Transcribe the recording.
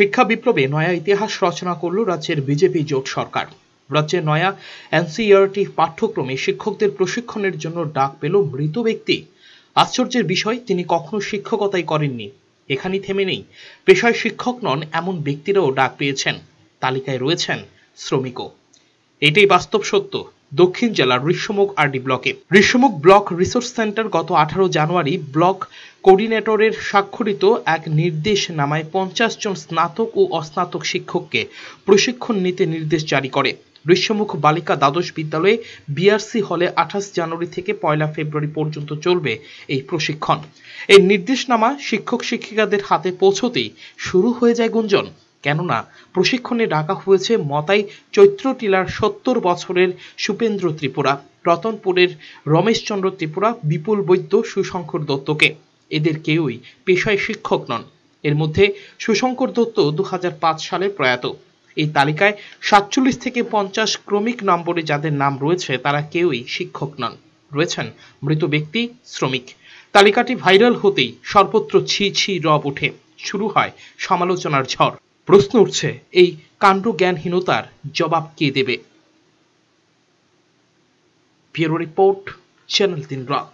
শিক্ষা বিপ্লবে নয়া ইতিহাস রচনা করল রাজ্যের বিজেপি জোট সরকার। রাজ্যে নয়া এনসিইআরটি পাঠ্যক্রমে শিক্ষকদের প্রশিক্ষণের জন্য ডাক পেল মৃত ব্যক্তি। আশ্চর্যের বিষয়, তিনি কখনো শিক্ষকতাই করেননি। এখানেই থেমে নেই। পেশায় শিক্ষক নন, এমন ব্যক্তিরাও ডাক পেয়েছেন। তালিকায় রয়েছেন শ্রমিকও। এটাই বাস্তব সত্য। দক্ষিণ জেলার ঋষ্যমুখ আরডি ব্লকে। ঋষ্যমুখ ব্লক রিসোর্স সেন্টার গত আঠারো জানুয়ারি ব্লক কোঅর্ডিনেটরের স্বাক্ষরিত এক নির্দেশ নামায় পঞ্চাশ জন স্নাতক ও অস্নাতক শিক্ষককে প্রশিক্ষণ নিতে নির্দেশ জারি করে। ঋষ্যমুখ বালিকা দ্বাদশ বিদ্যালয়ে বিআরসি হলে আঠাশ জানুয়ারি থেকে পয়লা ফেব্রুয়ারি পর্যন্ত চলবে এই প্রশিক্ষণ। এই নির্দেশনামা শিক্ষক শিক্ষিকাদের হাতে পৌঁছতেই শুরু হয়ে যায় গুঞ্জন। কেননা প্রশিক্ষণে ডাকা হয়েছে মতাই চৈত্র টিলার সত্তর বছরের সুপেন্দ্র ত্রিপুরা, রতনপুরের রমেশচন্দ্র ত্রিপুরা, বিপুল বৈদ্য সুশঙ্কর দত্তকে। এদের কেউই পেশায় শিক্ষক নন। এর মধ্যে সুশঙ্কর দত্ত দু হাজার পাঁচ সালে প্রয়াত। এই তালিকায় সাতচল্লিশ থেকে পঞ্চাশ ক্রমিক নম্বরে যাদের নাম রয়েছে, তারা কেউই শিক্ষক নন। রয়েছেন মৃত ব্যক্তি, শ্রমিক। তালিকাটি ভাইরাল হতেই সর্বত্র ছি ছি রব ওঠে শুরু হয় সমালোচনার ঝড়। প্রশ্ন উঠছে এই কাণ্ড জ্ঞানহীনতার জবাব কে দেবে? রিপোর্ট চ্যানেল তিন রাত।